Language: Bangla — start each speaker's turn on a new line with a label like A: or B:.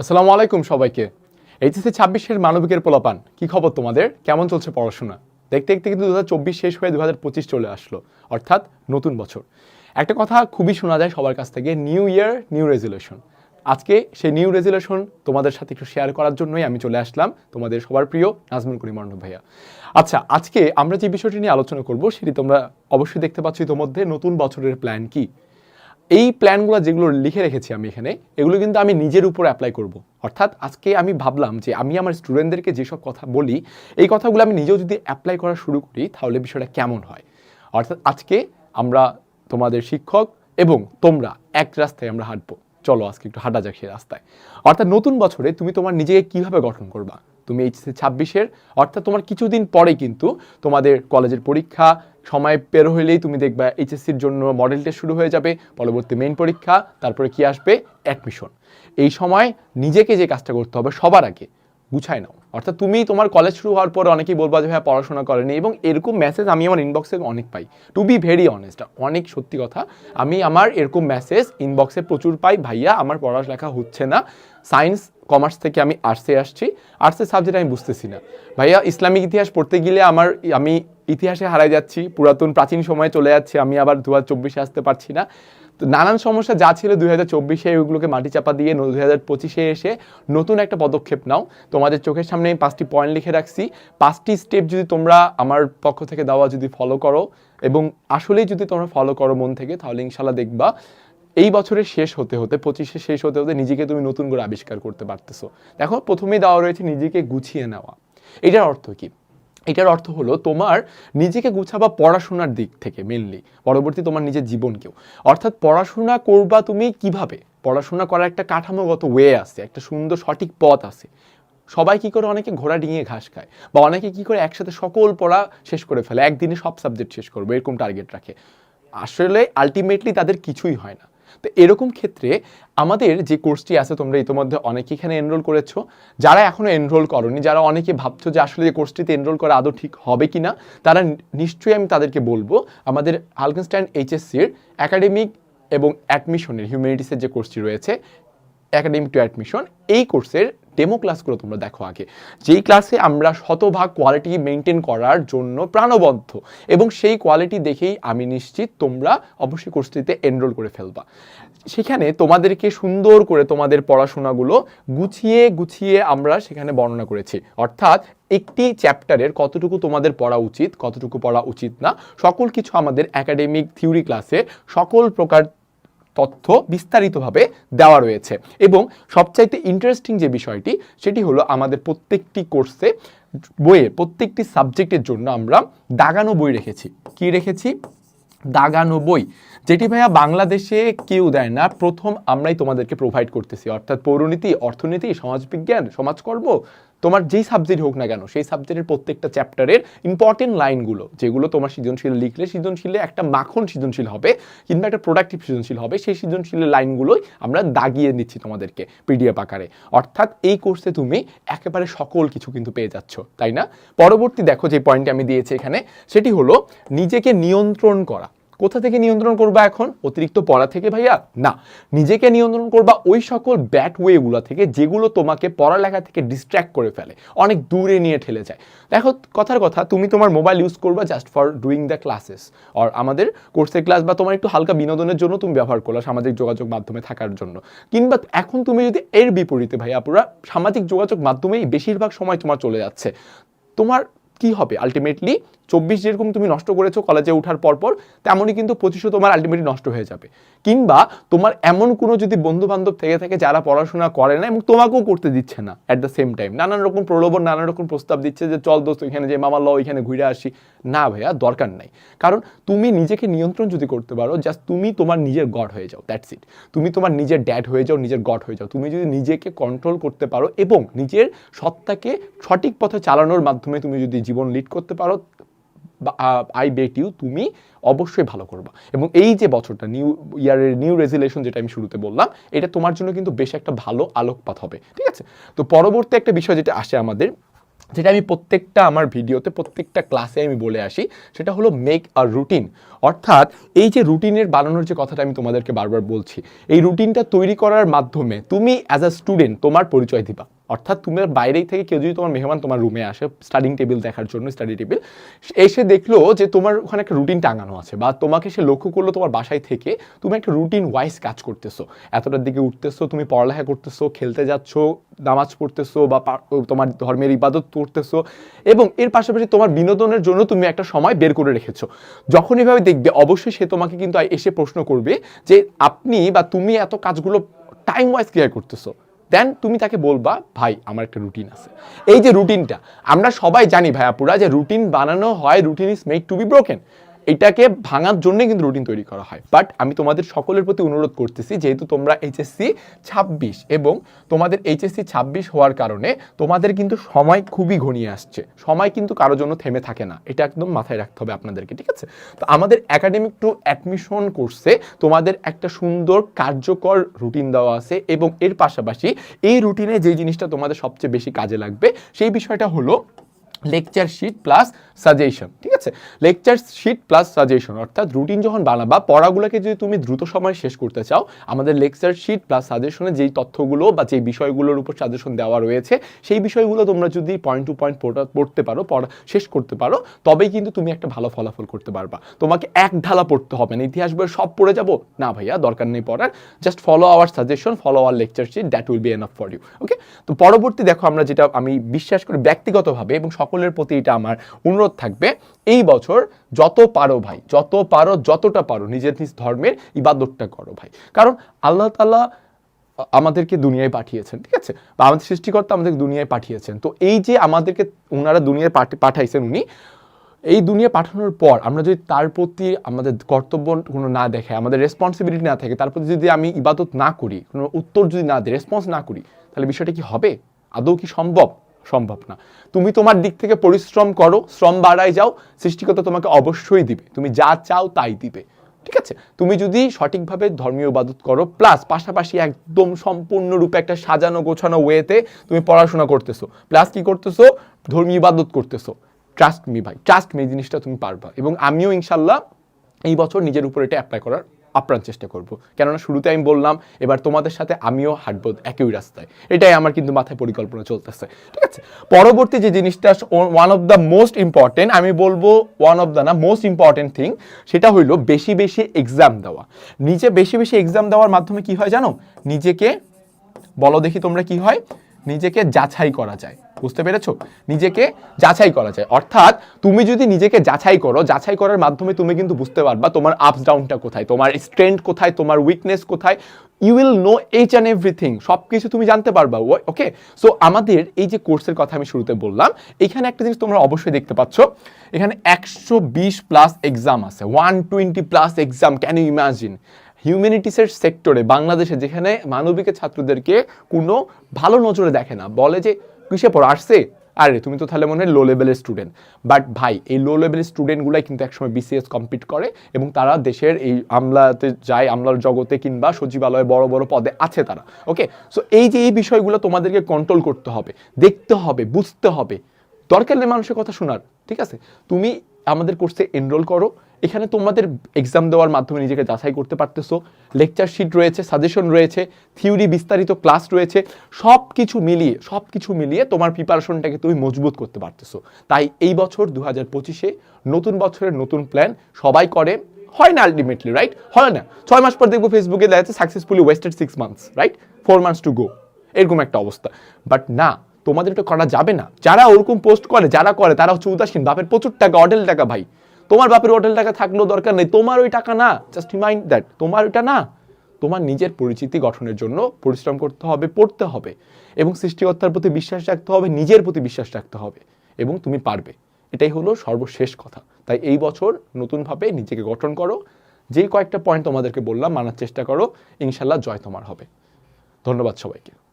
A: আসসালামু আলাইকুম সবাইকে। এইচএসসি ছাব্বিশের মানবিকের পোলাপান, কি খবর তোমাদের? কেমন চলছে পড়াশোনা? দেখতে দেখতে কিন্তু দু হাজার চব্বিশ শেষ হয়ে দুহাজার পঁচিশ চলে আসলো, অর্থাৎ নতুন বছর। একটা কথা খুবই শোনা যায় সবার কাছ থেকে, নিউ ইয়ার, নিউ রেজুলেশন। আজকে সেই নিউ রেজুলেশন তোমাদের সাথে একটু শেয়ার করার জন্যই আমি চলে আসলাম, তোমাদের সবার প্রিয় নাজমুল করিম অর্ণব ভাইয়া। আচ্ছা আজকে আমরা যে বিষয়টি নিয়ে আলোচনা করব, সেটি তোমরা অবশ্যই দেখতে পাচ্ছ ইতোমধ্যে, নতুন বছরের প্ল্যান কি? এই প্ল্যানগুলো যেগুলো লিখে রেখেছি আমি এখানে, এগুলো কিন্তু আমি নিজের উপর অ্যাপ্লাই করব। অর্থাৎ আজকে আমি ভাবলাম যে আমি আমার স্টুডেন্টদেরকে যেসব কথা বলি, এই কথাগুলো আমি নিজেও যদি অ্যাপ্লাই করা শুরু করি, তাহলে বিষয়টা কেমন হয়? অর্থাৎ আজকে আমরা তোমাদের শিক্ষক এবং তোমরা এক রাস্তায় আমরা হাঁটবো। চলো আজকে একটু হাঁটা যাক সেই রাস্তায়। অর্থাৎ নতুন বছরে তুমি তোমার নিজেকে কীভাবে গঠন করবা? তুমি এইচএসসি ছাব্বিশের, অর্থাৎ তোমার কিছুদিন পরে কিন্তু তোমাদের কলেজের পরীক্ষা সময় পেরো হইলেই তুমি দেখবা এইচএসসির জন্য মডেল টেস্ট শুরু হয়ে যাবে, পরবর্তী মেইন পরীক্ষা, তারপরে কি আসবে? অ্যাডমিশন এই সময় নিজেকে যে কাজটা করতে হবে সবার আগে। গুছায় নাও। অর্থাৎ তুমি তোমার কলেজ শুরু হওয়ার পর অনেকেই বলবা যে হ্যাঁ পড়াশোনা করেনি। এবং এরকম মেসেজ আমি আমার ইনবক্সে অনেক পাই। টু বি ভেরি অনেস্ট অনেক সত্যি কথা, আমি আমার এরকম মেসেজ ইনবক্সে প্রচুর পাই। ভাইয়া, আমার পড়ালেখা হচ্ছে না। সায়েন্স কমার্স থেকে আমি আর্টসে আসছি। আর্টসের সাবজেক্ট আমি বুঝতেছি না। ভাইয়া, ইসলামিক ইতিহাস পড়তে গেলে আমার, আমি ইতিহাসে হারাই যাচ্ছি। পুরাতন প্রাচীন সময়ে চলে যাচ্ছে। আমি আবার দু হাজার চব্বিশে আসতে পারছি না। তো নানান সমস্যা যা ছিল দুই হাজার চব্বিশে, ওইগুলোকে মাটি চাপা দিয়ে দুই হাজার পঁচিশে এসে নতুন একটা পদক্ষেপ নাও। তোমাদের চোখের সামনে আমি পাঁচটি পয়েন্ট লিখে রাখছি। পাঁচটি স্টেপ যদি তোমরা আমার পক্ষ থেকে দেওয়া যদি ফলো করো, এবং আসলেই যদি তোমরা ফলো করো মন থেকে, তাহলে ইনশাল্লাহ দেখবা, এই বছরের শেষ হতে হতে, পঁচিশে শেষ হতে হতে নিজেকে তুমি নতুন করে আবিষ্কার করতে পারতেছো। দেখো, প্রথমেই দেওয়া রয়েছে নিজেকে গুছিয়ে নেওয়া। এটার অর্থ কি? এটার অর্থ হলো তোমার নিজেকে গুছাবা পড়াশোনার দিক থেকে মেনলি পরবর্তী তোমার নিজের জীবনকেও। অর্থাৎ পড়াশোনা করবা তুমি কীভাবে? পড়াশোনা করার একটা কাঠামোগত ওয়ে আছে, একটা সুন্দর সঠিক পথ আছে। সবাই কি করে অনেকে ঘোড়া ডিঙিয়ে ঘাস খায় বা অনেকে কি করে একসাথে সকল পড়া শেষ করে ফেলে, একদিনে সব সাবজেক্ট শেষ করবে, এরকম টার্গেট রাখে। আসলে আলটিমেটলি তাদের কিছুই হয় না। তো এরকম ক্ষেত্রে আমাদের যে কোর্সটি আছে, তোমরা ইতিমধ্যে অনেকে এখানে এনরোল করেছ। যারা এখনও এনরোল করনি, যারা অনেকে ভাবছ যে আসলে এই কোর্সটিতে এনরোল করা আদৌ ঠিক হবে কি না তারা নিশ্চয়ই আমি তাদেরকে বলব, আমাদের হালকেনস্ট্যান্ড এইচএসসির একাডেমিক এবং অ্যাডমিশনের হিউম্যানিটিসের যে কোর্সটি রয়েছে একাডেমিক টু অ্যাডমিশন এই কোর্সের ডেমো ক্লাসগুলো তোমরা দেখো আগে। যেই ক্লাসে আমরা শতভাগ কোয়ালিটি মেনটেন করার জন্য প্রাণবদ্ধ এবং সেই কোয়ালিটি দেখেই আমি নিশ্চিত তোমরা অবশ্যই কোর্সটিতে এনরোল করে ফেলবা। সেখানে তোমাদেরকে সুন্দর করে তোমাদের পড়াশোনাগুলো গুছিয়ে গুছিয়ে আমরা সেখানে বর্ণনা করেছি। অর্থাৎ একটি চ্যাপ্টারের কতটুকু তোমাদের পড়া উচিত, কতটুকু পড়া উচিত না, সকল কিছু আমাদের একাডেমিক থিওরি ক্লাসে সকল প্রকার তথ্য বিস্তারিতভাবে দেওয়া রয়েছে। এবং সবচাইতে ইন্টারেস্টিং যে বিষয়টি, সেটি হলো আমাদের প্রত্যেকটি কোর্সে বইয়ের প্রত্যেকটি সাবজেক্টের জন্য আমরা দাগানো বই রেখেছি। কি রেখেছি? দাগানো বই। যেটি ভাইয়া বাংলাদেশে কেউ দেয় না, প্রথম আমরাই তোমাদেরকে প্রোভাইড করতেছি। অর্থাৎ পৌরনীতি, অর্থনীতি, সমাজবিজ্ঞান, সমাজকর্ম, তোমার যেই সাবজেক্ট হোক না কেন, সেই সাবজেক্টের প্রত্যেকটা চ্যাপ্টারের ইম্পর্টেন্ট লাইনগুলো যেগুলো তোমার সৃজনশীল লিখলে সৃজনশীলে একটা মাখন সৃজনশীল হবে, কিংবা একটা প্রোডাক্টিভ সৃজনশীল হবে, সেই সৃজনশীলের লাইনগুলোই আমরা দাগিয়ে নিচ্ছি তোমাদেরকে পিডিএফ আকারে। অর্থাৎ এই কোর্সে তুমি একেবারে সকল কিছু কিন্তু পেয়ে যাচ্ছ, তাই না? পরবর্তী দেখো যে পয়েন্টটি আমি দিয়েছি এখানে, সেটি হলো নিজেকে নিয়ন্ত্রণ করা। কোথা থেকে নিয়ন্ত্রণ করবা এখন? অতিরিক্ত পড়া থেকে ভাইয়া? না। নিজেকে নিয়ন্ত্রণ করবা ওই সকল ব্যাড ওয়েগুলো থেকে যেগুলো তোমাকে পড়ালেখা থেকে ডিস্ট্র্যাক্ট করে ফেলে, অনেক দূরে নিয়ে ঠেলে যায়। দেখো, কথার কথা, তুমি তোমার মোবাইল ইউজ করবা just for doing the classes আর আমাদের কোর্সের ক্লাস বা তোমার একটু হালকা বিনোদনের জন্য তুমি ব্যবহার করলা সামাজিক যোগাযোগ মাধ্যমে থাকার জন্য। কিংবা এখন তুমি যদি এর বিপরীতে ভাইয়া পুরা সামাজিক যোগাযোগ মাধ্যমেই বেশিরভাগ সময় তোমার চলে যাচ্ছে। তোমার কি হবে? আলটিমেটলি চব্বিশ যেরকম তুমি নষ্ট করেছ কলেজে ওঠার পরপর, তেমনই কিন্তু পঁচিশও তোমার আলটিমেটলি নষ্ট হয়ে যাবে। কিংবা তোমার এমন কোনো যদি বন্ধু বান্ধব থেকে থাকে যারা পড়াশোনা করে না এবং তোমাকেও করতে দিচ্ছে না অ্যাট দ্য সেম টাইম নানান রকম প্রলোভন, নানান রকম প্রস্তাব দিচ্ছে যে চল দোস্ত, এখানে যে মামা ল এখানে ঘুরে আসি। না ভাইয়া, দরকার নাই। কারণ তুমি নিজেকে নিয়ন্ত্রণ যদি করতে পারো জাস্ট তুমি তোমার নিজের গড হয়ে যাও দ্যাটস ইট তুমি তোমার নিজের ড্যাড হয়ে যাও, নিজের গড হয়ে যাও। তুমি যদি নিজেকে কন্ট্রোল করতে পারো এবং নিজের সত্তাকে সঠিক পথে চালানোর মাধ্যমে তুমি যদি জীবন লিড করতে পারো আই বেট ইউ তুমি অবশ্যই ভালো করবা। এবং এই যে বছরটা নিউ ইয়ারের নিউ রেজুলেশন যেটা আমি শুরুতে বললাম, এটা তোমার জন্য কিন্তু বেশ একটা ভালো আলোকপাত হবে, ঠিক আছে? তো পরবর্তী একটা বিষয় যেটা আসে আমাদের, যেটা আমি প্রত্যেকটা আমার ভিডিওতে, প্রত্যেকটা ক্লাসে আমি বলে আসি, সেটা হলো মেক আ রুটিন অর্থাৎ এই যে রুটিনের বানানোর যে কথাটা আমি তোমাদেরকে বারবার বলছি, এই রুটিনটা তৈরি করার মাধ্যমে তুমি অ্যাজ আ স্টুডেন্ট তোমার পরিচয় দিবা। অর্থাৎ তুমি বাইরেই থেকে কেউ যদি তোমার মেহমান তোমার রুমে আসে স্টাডিং টেবিল দেখার জন্য স্টাডি টেবিল এসে দেখল যে তোমার ওখানে একটা রুটিন টাঙানো আছে বা তোমাকে সে লক্ষ্য করল তোমার বাসায় থেকে তুমি একটা রুটিন ওয়াইজ কাজ করতেছো। এতটার দিকে উঠতেছো, তুমি পড়ালেখা করতেছো, খেলতে যাচ্ছ, নামাজ পড়তেছো বা তোমার ধর্মের ইবাদত করতেছো এবং এর পাশাপাশি তোমার বিনোদনের জন্য তুমি একটা সময় বের করে রেখেছো। যখন এভাবে দেখবে, অবশ্যই সে তোমাকে কিন্তু এসে প্রশ্ন করবে যে আপনি বা তুমি এত কাজগুলো টাইম ওয়াইজ ক্লিয়ার করতেছো। দেন তুমি তাকে বলবা, ভাই, আমার একটা রুটিন আছে। এই যে রুটিনটা আমরা সবাই জানি ভাইয়াপুরা যে রুটিন বানানো হয় routine is made to be broken এটাকে ভাঙার জন্য কিন্তু রুটিন তৈরি করা হয়। বাট আমি তোমাদের সকলের প্রতি অনুরোধ করতেছি, যেহেতু তোমরা এইচএসসি ছাব্বিশ এবং তোমাদের এইচএসসি ছাব্বিশ হওয়ার কারণে তোমাদের কিন্তু সময় খুবই ঘনিয়ে আসছে। সময় কিন্তু কারোর জন্য থেমে থাকে না। এটা একদম মাথায় রাখতে হবে আপনাদেরকে, ঠিক আছে? তো আমাদের একাডেমিক টু অ্যাডমিশন কোর্সে তোমাদের একটা সুন্দর কার্যকর রুটিন দেওয়া আছে এবং এর পাশাপাশি এই রুটিনে যে জিনিসটা তোমাদের সবচেয়ে বেশি কাজে লাগবে, সেই বিষয়টা হলো লেকচার শিট প্লাস সাজেশন ঠিক আছে? লেকচার শিট প্লাস সাজেশন অর্থাৎ রুটিন যখন বানাবা পড়াগুলোকে যদি তুমি দ্রুত সময় শেষ করতে চাও, আমাদের লেকচার শিট প্লাস সাজেশনে যেই তথ্যগুলো বা যেই বিষয়গুলোর উপর সাজেশন দেওয়া রয়েছে, সেই বিষয়গুলো তোমরা যদি পয়েন্ট টু পয়েন্ট পড়তে পারো, পড়া শেষ করতে পারো, তবেই কিন্তু তুমি একটা ভালো ফলাফল করতে পারবা। তোমাকে এক ঢালা পড়তে হবে না, ইতিহাস বই সব পড়ে যাব? না ভাইয়া, দরকার নেই পড়ার। Just follow our suggestion follow our lecture sheet that will be enough for you okay তো পরবর্তী দেখো, আমরা যেটা আমি বিশ্বাস করি ব্যক্তিগতভাবে এবং সকলের প্রতি এটা আমার অনুরোধ থাকবে। এই বছর যত পারো ভাই, যত পারো, যতটা পারো নিজের নিজ ধর্মের ইবাদতটা করো ভাই। কারণ আল্লাহ তাআলা আমাদেরকে দুনিয়ায় পাঠিয়েছেন, ঠিক আছে? বা আমাদের সৃষ্টিকর্তা আমাদের দুনিয়ায় পাঠিয়েছেন। তো এই যে আমাদেরকে ওনারা দুনিয়ায় পাঠি- পাঠাইছেন উনি, এই দুনিয়া পাঠানোর পর আমরা যদি তার প্রতি আমাদের কর্তব্য কোনো না দেখে আমাদের রেসপন্সিবিলিটি না থাকে, তার প্রতি যদি আমি ইবাদত না করি, কোনো উত্তর যদি না দিই রেসপন্স না করি, তাহলে বিষয়টা কি হবে? আদৌ কি সম্ভব? সম্ভব না। তুমি তোমার দিক থেকে পরিশ্রম করো, শ্রম বাড়ায় যাও, সৃষ্টিকর্তা তোমাকে অবশ্যই দিবে। তুমি যা চাও তাই দিবে। ঠিক আছে? তুমি যদি সঠিকভাবে ধর্মীয় ইবাদত করো প্লাস পাশাপাশি একদম সম্পূর্ণরূপে একটা সাজানো গোছানো ওয়েতে তুমি পড়াশোনা করতেছো। প্লাস কি করতেছো? ধর্মীয় ইবাদত করতেছো। ট্রাস্ট মি ভাই ট্রাস্ট মি জিনিসটা তুমি পারবা। এবং আমিও ইনশাল্লাহ এই বছর নিজের উপর এটা অ্যাপ্লাই করার আপ্রাণ চেষ্টা করব। কেননা শুরুতে আমি বললাম, এবার তোমাদের সাথে আমিও হাঁটবো একই রাস্তায়। এটাই আমার কিন্তু মাথায় পরিকল্পনা চলতেছে। ঠিক আছে? পরবর্তী যে জিনিসটা one of the most important আমি বলব ওয়ান অফ দ্য না মোস্ট ইম্পর্টেন্ট থিং সেটা হইল বেশি বেশি এক্সাম দেওয়া। নিজে বেশি বেশি এক্সাম দেওয়ার মাধ্যমে কি হয় জানো? নিজেকে বলো দেখি তোমরা কি হয়? নিজেকে যাচাই করা যায়। বুঝতে পেরেছ? নিজেকে যাচাই করা যায়। অর্থাৎ তুমি যদি নিজেকে যাচাই করো, যাচাই করার মাধ্যমে তুমি কিন্তু বুঝতে পারবা তোমার আপস ডাউনটা কোথায়, তোমার স্ট্রেংথ কোথায়, তোমার উইকনেস কোথায়। You will know each and everything সব কিছু তুমি জানতে পারবা ওকে সো আমাদের এই যে কোর্সের কথা আমি শুরুতে বললাম, এখানে একটা জিনিস তোমরা অবশ্যই দেখতে পাচ্ছ। এখানে একশো বিশ প্লাস এক্সাম আছে। One twenty plus exam can you imagine হিউম্যানিটিসের সেক্টরে বাংলাদেশে, যেখানে মানবিকের ছাত্রদেরকে কোনো ভালো নজরে দেখে না, বলে যে, কিসে পড়ো? আসছে আরে, তুমি তো তাহলে মনে হয় লো লেভেলের স্টুডেন্ট বাট ভাই, এই লো লেভেলের স্টুডেন্টগুলাই কিন্তু একসময় বিসিএস কমপ্লিট করে এবং তারা দেশের এই আমলাতে যায়, আমলার জগতে কিংবা সচিবালয়ে বড় বড় পদে আছে তারা ওকে সো এই যে, এই বিষয়গুলো তোমাদেরকে কন্ট্রোল করতে হবে, দেখতে হবে, বুঝতে হবে। দরকার নেই মানুষের কথা শোনার, ঠিক আছে? তুমি আমাদের কোর্সে এনরোল করো। এখানে তোমাদের এক্সাম দেওয়ার মাধ্যমে নিজেকে যাচাই করতে পারতেছো। লেকচার শিট রয়েছে সাজেশন রয়েছে থিওরি বিস্তারিত ক্লাস রয়েছে। সব কিছু মিলিয়ে সব কিছু মিলিয়ে তোমার প্রিপারেশনটাকে তুমি মজবুত করতে পারতেছো। তাই এই বছর দু হাজার পঁচিশে নতুন বছরের নতুন প্ল্যান সবাই করে। হয় না আলটিমেটলি রাইট হয় না। ছয় মাস পর দেখব ফেসবুকে দেখা যাচ্ছে successfully wasted six months right four months to go এরকম একটা অবস্থা। বাট না তোমাদের এটা করা যাবে না। যারা ওরকম পোস্ট করে, যারা করে, তারা হচ্ছে উদাসীন। বাপের প্রচুর টাকা অডেল টাকা ভাই। তোমার বাপের হোটেল টাকা থাকলেও দরকার নেই। তোমার ওই টাকা না। জাস্ট রিমাইন্ড দ্যাট তোমার ওইটা না। তোমার নিজের পরিচিতি গঠনের জন্য পরিশ্রম করতে হবে, পড়তে হবে। এবং সৃষ্টিকর্তার প্রতি বিশ্বাস রাখতে হবে, নিজের প্রতি বিশ্বাস রাখতে হবে। এবং তুমি পারবে। এটাই হলো সর্বশেষ কথা। তাই এই বছর নতুনভাবে নিজেকে গঠন করো। যেই কয়েকটা পয়েন্ট তোমাদেরকে বললাম, মানার চেষ্টা করো। ইনশাল্লাহ জয় তোমার হবে। ধন্যবাদ সবাইকে।